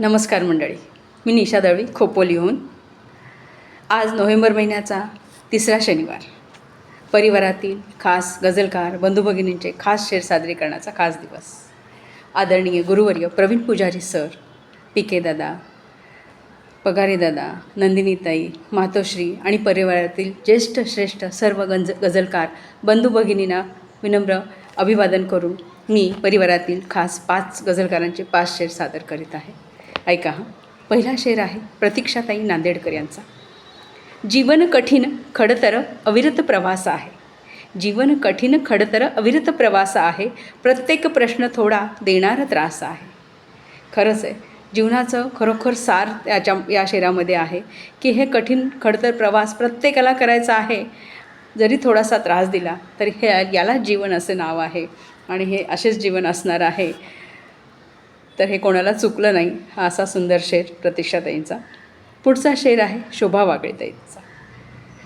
नमस्कार मंडळी. मी निशा दळवी खोपोलीहून आज नोव्हेंबर महिन्याचा तिसरा शनिवार. परिवारातील खास गझलकार बंधुभगिनींचे खास शेर सादरीकरणाचा खास दिवस. आदरणीय गुरुवर्य प्रवीण पुजारी सर पी के दादा पगारे दादा नंदिनीताई मातोश्री आणि परिवारातील ज्येष्ठ श्रेष्ठ सर्व गंज गझलकार बंधू भगिनींना विनम्र अभिवादन करून मी परिवारातील खास पाच गझलकारांचे पाच शेर सादर करीत आहे. ऐका हा. पहिला शेर आहे प्रतीक्षाताई नांदेडकर यांचा. जीवन कठीण खडतर अविरत प्रवास आहे. जीवन कठीण खडतर अविरत प्रवास आहे. प्रत्येक प्रश्न थोडा देणारा त्रास आहे. खरंच आहे. जीवनाचं खरोखर सार याच्या या शेरामध्ये आहे की हे कठीण खडतर प्रवास प्रत्येकाला करायचा आहे. जरी थोडासा त्रास दिला तरी हे याला जीवन असे नाव आहे. आणि हे असेच जीवन असणार आहे. तर हे कोणाला चुकलं नाही हा असा सुंदर शेर प्रतीक्षाताईंचा पुढचा शेर आहे शोभा वागळेताईंचा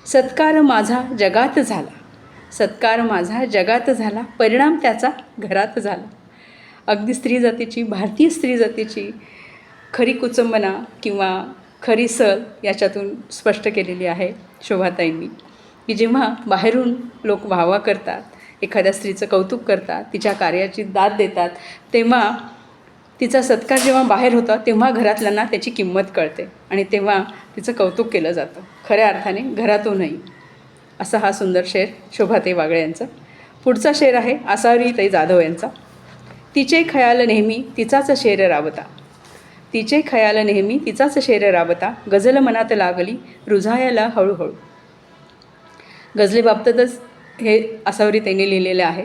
सत्कार माझा जगात झाला. सत्कार माझा जगात झाला. परिणाम त्याचा घरात झाला. अगदी स्त्री जातीची भारतीय स्त्री जातीची खरी कुचंबना किंवा खरी सल याच्यातून स्पष्ट केलेली आहे शोभाताईंनी की जेव्हा बाहेरून लोक वाहवा करतात एखाद्या स्त्रीचं कौतुक करतात तिच्या कार्याची दाद देतात तेव्हा तिचा सत्कार जेव्हा बाहेर होता तेव्हा घरातल्यांना त्याची किंमत कळते आणि तेव्हा तिचं कौतुक केलं जातं. खऱ्या अर्थाने घरातूनही. असा हा सुंदर शेर शोभाते वागळे यांचा. पुढचा शेर आहे आसारीताई जाधव यांचा. तिचे खयाल नेहमी तिचाच शेर राबता. तिचे खयाल नेहमी तिचाच शेर राबता. गझल मनात लागली रुझायला हळूहळू. गझलेबाबतच हे आसावरीताईंनी लिहिलेलं आहे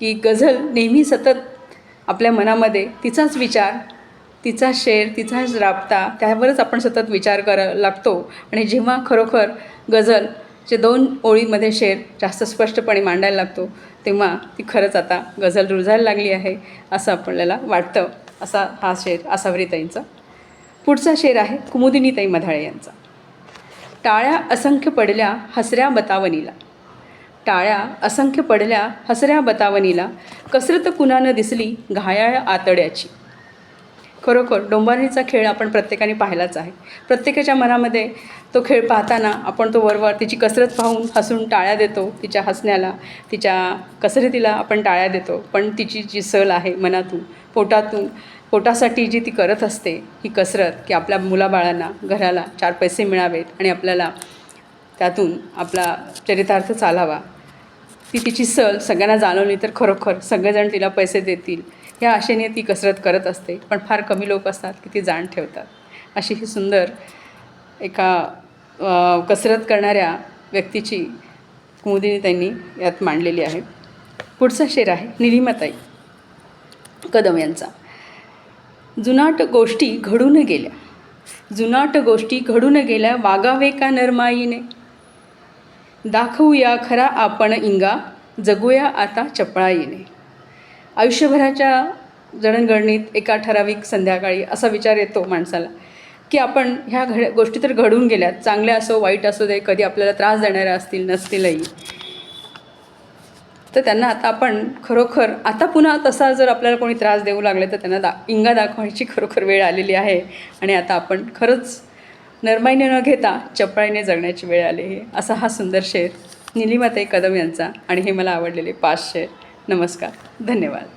की गझल नेहमी सतत आपल्या मनामध्ये तिचाच विचार तिचा शेर तिचाच राबता त्यावरच आपण सतत विचार करा लागतो. आणि जेव्हा खरोखर गझलचे दोन ओळीमध्ये शेर जास्त स्पष्टपणे मांडायला लागतो तेव्हा ती खरंच आता गझल रुजायला लागली आहे असं आपल्याला वाटतं असा हा शेर आसावरीताईंचा पुढचा शेर आहे कुमुदिनीताई मधाळे यांचा. टाळ्या असंख्य पडल्या हसऱ्या बतावनीला टाळ्या असंख्य पडल्या हसऱ्या बतावणीला. कसरत कुणानं दिसली? घायाळ आतड्याची. खरोखर डोंबारणीचा खेळ आपण प्रत्येकाने पाहिलाच आहे. प्रत्येकाच्या मनामध्ये तो खेळ पाहताना आपण तो वरवर तिची कसरत पाहून हसून टाळ्या देतो. तिच्या हसण्याला तिच्या कसरतीला आपण टाळ्या देतो. पण तिची जी सल आहे मनातून पोटातून पोटासाठी जी ती करत असते ही कसरत की आपल्या मुलाबाळांना घराला चार पैसे मिळावेत आणि आपल्याला त्यातून आपला चरितार्थ चालावा. ती तिची सल सगळ्यांना जाणवली तर खरोखर सगळेजण तिला पैसे देतील. ह्या आशेने ती कसरत करत असते. पण फार कमी लोक असतात की ती जाण ठेवतात. अशी ही सुंदर एका कसरत करणाऱ्या व्यक्तीची कुमुदिनी त्यांनी यात मांडलेली आहे. पुढचा शेर आहे निलिमाताई. कदम यांचा. जुनाट गोष्टी घडून गेल्या. जुनाट गोष्टी घडून गेल्या वागावे का नरमाईने? दाखवूया खरा आपण इंगा जगूया आता चपळा येणे आयुष्यभराच्या जडणघडणीत एका ठराविक संध्याकाळी असा विचार येतो माणसाला की आपण ह्या घड गोष्टी तर घडून गेल्यात चांगल्या असो वाईट असो दे कधी आपल्याला त्रास देणाऱ्या असतील नसतीलही. तर त्यांना आता आपण खरोखर आता पुन्हा तसा जर आपल्याला कोणी त्रास देऊ लागले तर त्यांना दा इंगा दाखवायची खरोखर वेळ आलेली आहे. आणि आता आपण खरंच नरमाईने न घेता चपळाईने जगण्याची वेळ आली आहे. असा हा सुंदर शेर निलिमाताई कदम यांचा आणि हे मला आवडलेले पाच शेर. नमस्कार. धन्यवाद.